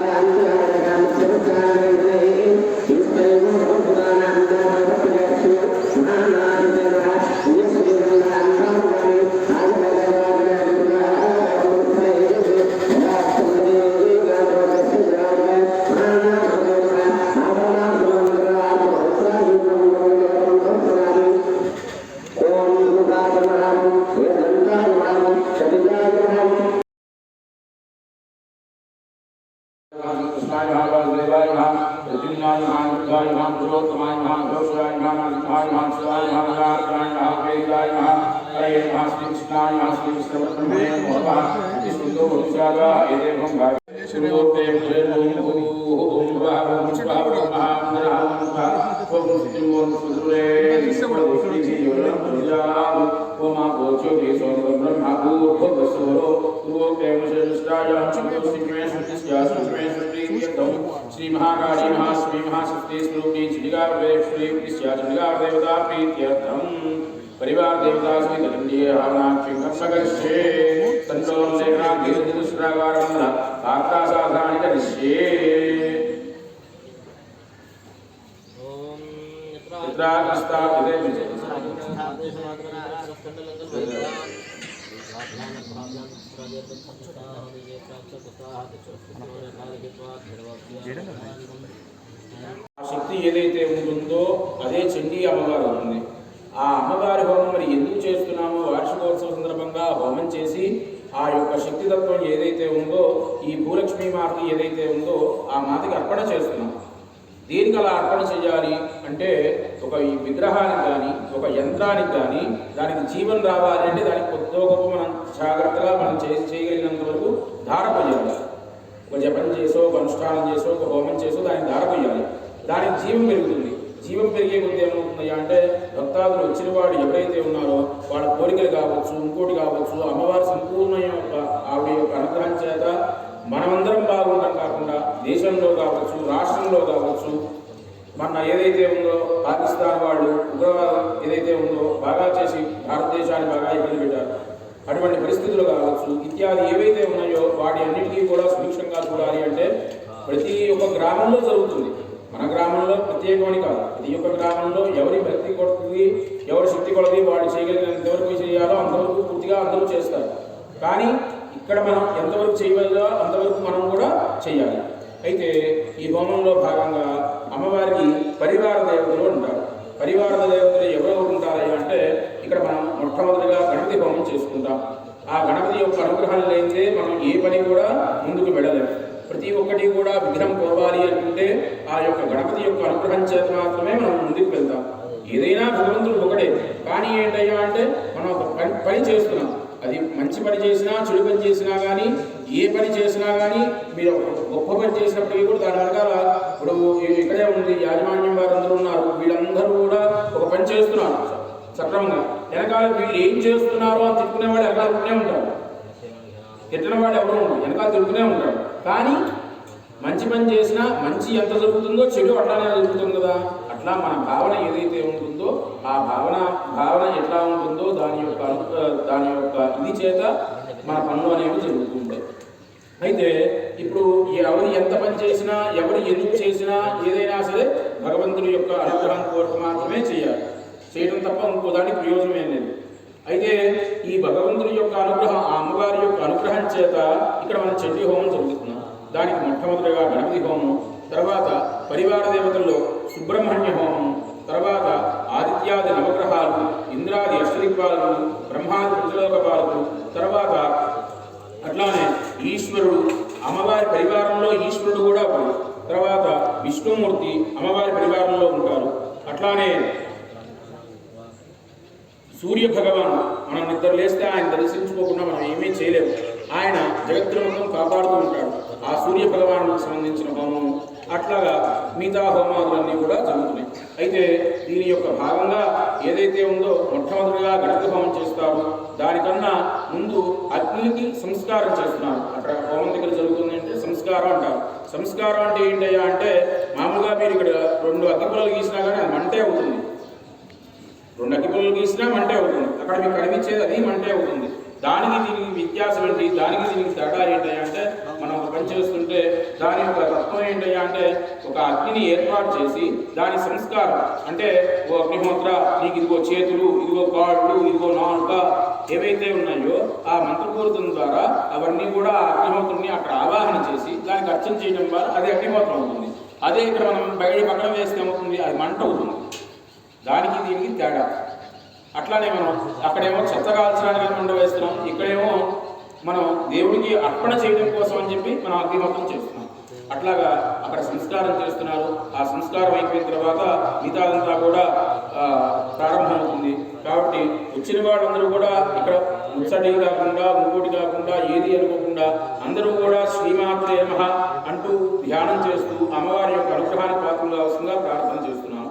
అంతరాయ शिवाय नमः वेदाय नमः हरे नमः श्री कृष्णाय नमः श्री कृष्णवर्तमे नमः विष्णुतो भूषागा एदेवं भावे श्रीयोते ओम भावं भावं भावं ओम श्रीमोन सुदुरे श्रीयोरं पूजां ओम आपोचो केशोरं ब्रह्मा भूपो वसोरो रूपे विशेषाय चुमे सिमे सतिस्या सुमे श्री महाकाली महाश्री महाशक्ति स्वरूपी देवता प्रीत्यर्थम परिवार देवता श्री दंडीय हवनाक्षी कर्षकर्षे तन्नोम लेखनाधीर मंदा आत्ता साधारण करिष्ये ओम इत्रा अस्ता विजय विजय శక్తి ఏదైతే ఉంటుందో అదే చండీ అమ్మవారు ఉంది. ఆ అమ్మవారి హోమం మరి ఎందుకు చేస్తున్నామో వార్షికోత్సవ సందర్భంగా హోమం చేసి ఆ యొక్క శక్తితత్వం ఏదైతే ఉందో ఈ భూలక్ష్మీ మాత ఏదైతే ఉందో ఆ మాతకి అర్పణ చేస్తున్నాం. దేనికి అలా అర్పణ చేయాలి అంటే ఒక ఈ విగ్రహానికి కానీ ఒక యంత్రానికి కానీ దానికి జీవన రావాలి అంటే దానికి కొద్దో గొప్ప మనం జాగ్రత్తగా మనం చే చేయగలిగినంత వరకు ధార ఒక జపం చేసో ఒక అనుష్ఠానం చేసో ఒక హోమం చేసో దానికి ధార దానికి జీవం పెరుగుతుంది. జీవం పెరిగే కొద్ది ఏమవుతుంది అంటే భక్తాదులు వచ్చిన వాడు ఎవరైతే ఉన్నారో వాళ్ళ కోరికలు కావచ్చు ఇంకోటి కావచ్చు అమ్మవారి సంపూర్ణ యొక్క ఆవిడ యొక్క అనుగ్రహం చేత మనమందరం బాగుండడం కాకుండా దేశంలో కావచ్చు రాష్ట్రంలో కావచ్చు మన ఏదైతే ఉందో పాకిస్తాన్ వాళ్ళు ఉగ్రవాదం ఏదైతే ఉందో బాగా చేసి భారతదేశాన్ని బాగా ఇబ్బంది పెట్టారు. అటువంటి పరిస్థితులు కావచ్చు ఇత్యాది ఏవైతే ఉన్నాయో వాటి అన్నిటికీ కూడా సుభిక్షంగా చూడాలి అంటే ప్రతి ఒక్క గ్రామంలో జరుగుతుంది. మన గ్రామంలో ప్రత్యేకమని కాదు. ప్రతి ఒక్క గ్రామంలో ఎవరి భక్తి కొడుతుంది ఎవరి శక్తి కొలది వాళ్ళు చేయగలిగినంత వరకు చేయాలో అంతవరకు పూర్తిగా అందరూ చేస్తారు. కానీ ఇక్కడ మనం ఎంతవరకు చేయగలదో అంతవరకు మనం కూడా చేయాలి. అయితే ఈ హోమంలో భాగంగా అమ్మవారికి పరివార దేవతలు ఉంటారు. పరివార దేవతలు ఎవరు ఉంటారు అంటే ఇక్కడ మనం మొట్టమొదటిగా గణపతి హోమం చేసుకుంటాం ఆ గణపతి యొక్క అనుగ్రహం లేనిదే మనం ఏ పని కూడా ముందుకు వెళ్ళలేము ప్రతి ఒక్కటి కూడా విఘ్నం పోవాలి అనుకుంటే ఆ యొక్క గణపతి యొక్క అనుగ్రహం చేత మాత్రమే మనం ముందుకు వెళ్తాం. ఏదైనా భగవంతుడు ఒకటే. కానీ ఏంటయ్యా అంటే మనం ఒక పని పని చేస్తున్నాం. అది మంచి పని చేసినా చెడు పని చేసినా కానీ ఏ పని చేసినా కానీ మీరు గొప్ప పని చేసినప్పటికీ కూడా దాని రకాల ఇప్పుడు ఇక్కడే ఉంది యాజమాన్యం వారు అందరూ ఉన్నారు. వీళ్ళందరూ కూడా ఒక పని చేస్తున్నారు సక్రమంగా. వెనకాల వీళ్ళు ఏం చేస్తున్నారో అని తిట్టుకునేవాడు వెనకాల ఉంటాడు ఉంటారు. తిట్టిన వాడు ఎవరు ఉంటారు వెనకాల తిరుగుతూనే ఉంటాడు కానీ మంచి పని చేసినా మంచి ఎంత జరుగుతుందో చెడు అట్లానే జరుగుతుంది కదా. అట్లా మన భావన ఏదైతే ఉంటుందో ఆ భావన భావన ఎట్లా ఉంటుందో దాని యొక్క దాని యొక్క ఇది చేత మన పనులు అనేవి జరుగుతూ ఉంటాయి. అయితే ఇప్పుడు ఎవరు ఎంత పని చేసినా ఎవరు ఎందుకు చేసినా ఏదైనా సరే భగవంతుని యొక్క అనుగ్రహం కోరిక మాత్రమే చేయాలి. చేయడం తప్ప ఇంకో దానికి ప్రయోజనం ఏం లేదు. అయితే ఈ భగవంతుని యొక్క అనుగ్రహం ఆ అమ్మవారి యొక్క అనుగ్రహం చేత ఇక్కడ మనం చెట్టి హోమం జరుగుతున్నాం దానికి మొట్టమొదటిగా గణపతి హోమం తర్వాత పరివార దేవతల్లో సుబ్రహ్మణ్య హోమం తర్వాత ఆదిత్యాది నవగ్రహాలు ఇంద్రాది అష్టదిక్పాలకులు బ్రహ్మాది పృథులోకపాలకులు తర్వాత అట్లానే ఈశ్వరుడు అమ్మవారి పరివారంలో ఈశ్వరుడు కూడా ఉంటాడు. తర్వాత విష్ణుమూర్తి అమ్మవారి పరివారంలో ఉంటారు. అట్లానే సూర్య భగవాన్ మనం నిద్ర లేస్తే ఆయన దర్శించుకోకుండా మనం ఏమీ చేయలేము. ఆయన జగత్తుల మొత్తం కాపాడుతూ ఉంటాడు. ఆ సూర్య భగవానుకు సంబంధించిన హోమం అట్లాగా మిగతా హోమాదులన్నీ కూడా జరుగుతున్నాయి. అయితే దీని యొక్క భాగంగా ఏదైతే ఉందో మొట్టమొదటిగా గణపతి హోమం చేస్తారు. దానికన్నా ముందు అగ్నికి సంస్కారం చేస్తున్నారు. అక్కడ హోమం దగ్గర జరుగుతుంది అంటే సంస్కారం అంటారు. సంస్కారం అంటే ఏంటయ్యా అంటే మామూలుగా మీరు ఇక్కడ రెండు అగ్గిపుల్లలు గీసినా కానీ అది మంటే అవుతుంది. రెండు అగ్గిపుల్లలు గీసినా మంటే అవుతుంది. అక్కడ మీకు కనిపించేది అది మంటే అవుతుంది. దానికి దీనికి వ్యత్యాసం ఏంటి? దానికి దీనికి తేడా ఏంటి అంటే మనం ఒక పని చేస్తుంటే దాని యొక్క తత్వం ఏంటయ్యా అంటే ఒక అగ్నిని ఏర్పాటు చేసి దాని సంస్కారం. అంటే ఓ అగ్నిహోత్ర నీకు ఇదిగో చేతులు ఇదిగో కాళ్ళు ఇదిగో నాలుక ఏవైతే ఉన్నాయో ఆ మంత్రపూరితం ద్వారా అవన్నీ కూడా ఆ అగ్నిహోత్రుని అక్కడ ఆవాహన చేసి దానికి అర్చన చేయడం ద్వారా అది అగ్నిహోత్రం అవుతుంది. అదే ఇక్కడ మనం బయట పక్కన వేస్తే ఏమవుతుంది? అది మంట అవుతుంది. దానికి దీనికి తేడా. అట్లానే మనం అక్కడేమో చెత్త కాల్చడానికి మంట వేస్తున్నాం. ఇక్కడేమో మనం దేవుడికి అర్పణ చేయడం కోసం అని చెప్పి మనం అగ్నిహోత్రం చేస్తున్నాం. అట్లాగా అక్కడ సంస్కారం చేస్తున్నారు. ఆ సంస్కారం అయిపోయిన తర్వాత మిగతాదంతా కూడా ప్రారంభమవుతుంది. కాబట్టి వచ్చిన వాళ్ళందరూ కూడా ఇక్కడ ముచ్చటి కాకుండా ఇంకోటి కాకుండా ఏది అనుకోకుండా అందరూ కూడా శ్రీమాత్రే నమః అంటూ ధ్యానం చేస్తూ అమ్మవారి యొక్క అనుగ్రహానికి పాత్రలు కావాల్సిందిగా ప్రార్థన చేస్తున్నాం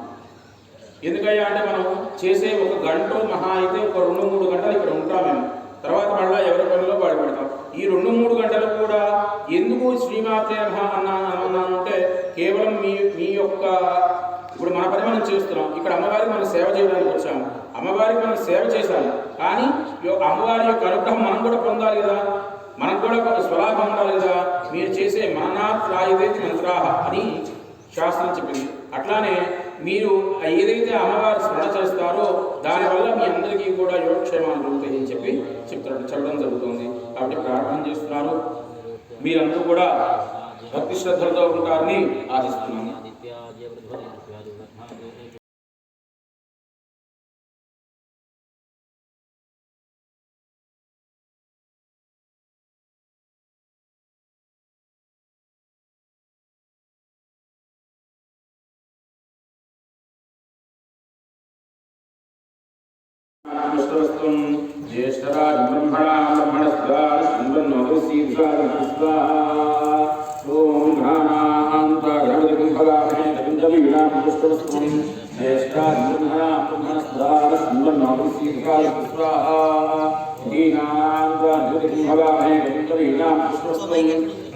ఎందుకయ్యా అంటే మనం చేసే ఒక గంట మహా అయితే ఒక రెండు మూడు గంటలు ఇక్కడ ఉంటాం మేము. తర్వాత మళ్ళీ ఎవరి పనిలో వాడు పెడతాం. ఈ రెండు మూడు గంటలు కూడా ఎందుకు శ్రీమాతే నమః అన్నా అన్నానంటే కేవలం మీ మీ యొక్క ఇప్పుడు మన పని మనం చేస్తున్నాం. ఇక్కడ అమ్మవారికి మనం సేవ చేయడానికి వచ్చాము. అమ్మవారికి మనం సేవ చేశాము. కానీ ఈ యొక్క అమ్మవారి యొక్క అనుగ్రహం మనం కూడా పొందాలి కదా? మనం కూడా ఒక స్వలాభం ఉండాలి కదా? మీరు చేసే మన రాయిదేది మంత్రాహ అని శాస్త్రం చెప్పింది. అట్లానే మీరు ఏదైతే అమ్మవారి స్మరణ చేస్తారో దానివల్ల మీ అందరికీ కూడా యోగక్షేమాలు కలుగుతాయి అని చెప్పి చెప్తారు. చెప్పడం జరుగుతుంది. కాబట్టి ప్రార్థన చేస్తున్నారు మీరందరూ కూడా భక్తి శ్రద్ధలతో ఉంటారని ఆశిస్తున్నాను. పుష్పవస్తం జ్యేష్ఠరాజ బ్రహ్మణా బ్రహ్మణస్వార శృణ్వన్నోదసీర్ఘాస్వా ఓం ఘ్రాణాంత గణపతిం ఫలామే పింజవీణా పుష్పవస్తం జ్యేష్ఠరాజ బ్రహ్మణా బ్రహ్మణస్వార శృణ్వన్నోదసీర్ఘాస్వా దీనాంత గణపతిం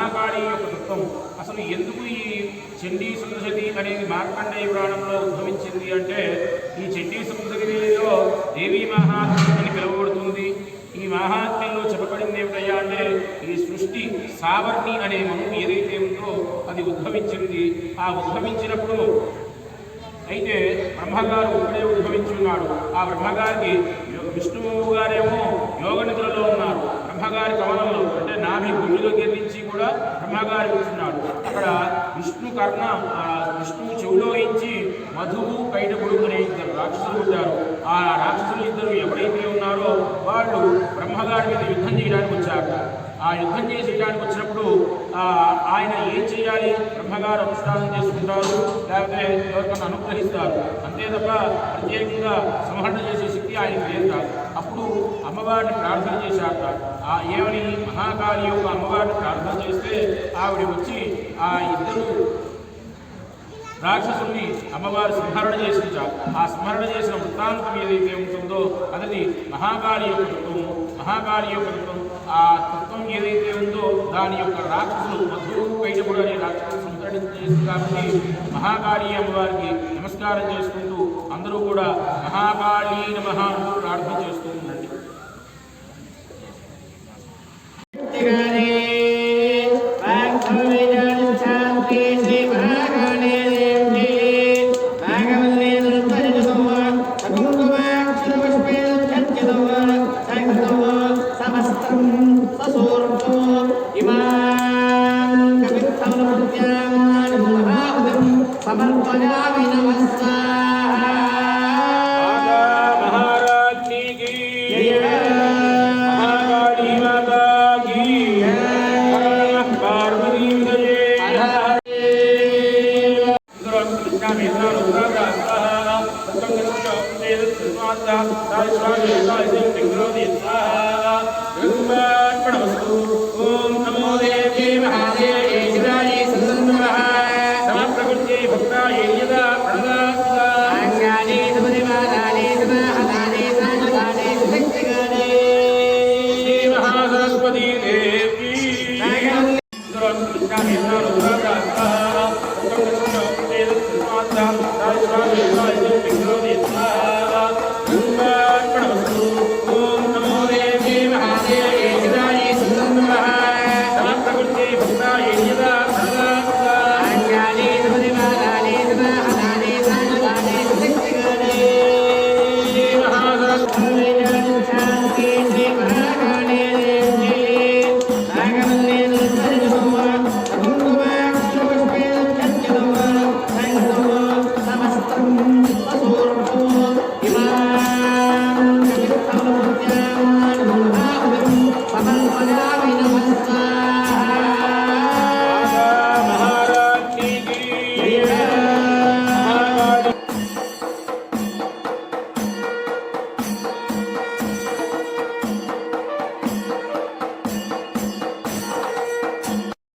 మహాకాళి యొక్క తత్వం. అసలు ఎందుకు ఈ చండీ సప్తశతి అనేది మార్కండేయ పురాణంలో ఉద్భవించింది అంటే ఈ చండీ సుందరిలో దేవీ మహాత్మ్యం అని పిలువబడుతుంది. ఈ మహాత్మ్యంలో చెప్పబడింది ఏమిటయ్యా అంటే ఈ సృష్టి సావర్ణి అనే మనం ఏదైతే ఉందో అది ఉద్భవించింది. ఆ ఉద్భవించినప్పుడు అయితే బ్రహ్మగారు ఒక్కడే ఉద్భవించి ఉన్నాడు. ఆ బ్రహ్మగారికి యో- విష్ణువు గారేమో యోగ నిధులలో ఉన్నారు. బ్రహ్మగారి కవనంలో అంటే నాభి గుండె వెళ్ళి కూడా బ్రహ్మగారి ఇస్తున్నాడు అక్కడ విష్ణు కర్ణ ఆ విష్ణువు చెవులో ఇచ్చి మధువు కైటకుడు అనే ఇద్దరు రాక్షసులు ఉంటారు. ఆ రాక్షసులు ఇద్దరు ఎవరైతే ఉన్నారో వాళ్ళు బ్రహ్మగారి మీద యుద్ధం చేయడానికి వచ్చారు ఆ యుద్ధం చేయడానికి వచ్చినప్పుడు ఆయన ఏం చేయాలి? బ్రహ్మగారు అనుష్ఠానం చేసుకుంటారు లేకపోతే ఎవరికైనా అనుగ్రహిస్తారు. అంతే తప్ప ప్రత్యేకంగా సంహరణ చేసి శక్తి ఆయన లేక అప్పుడు అమ్మవారిని ప్రార్థన చేశాక ఆ ఏమని మహాకాళి యొక్క అమ్మవారిని ప్రార్థన చేస్తే ఆవిడ వచ్చి ఆ ఇద్దరు రాక్షసుల్ని అమ్మవారు స్మరణ చేసించ ఆ స్మరణ చేసిన వృత్తాంతం ఏదైతే ఉంటుందో అది మహాకాళి యొక్క తత్వం మహాకాళి యొక్క తత్వం ఆ తత్వం ఏదైతే ఉందో దాని యొక్క రాక్షసులు మధువు బయటపడు అనే రాక్షసులు సంతరించేసి కాబట్టి మహాకాళి అమ్మవారికి నమస్కారం చేసుకుంటూ అందరూ కూడా మహాకాళీ నమ ప్రార్థన చేస్తూ ఉండండి. సమర్పయామి నమస్కారం ఓం నమో దేవీ మహాదేవీ శివాయ సుందర సమప్రకృత్యై భక్తాయై యదా ప్రణదాస్తా ఆజ్ఞానే సుమదిమానానే సమహదానే సమదానే సుశక్తిగానే శ్రీ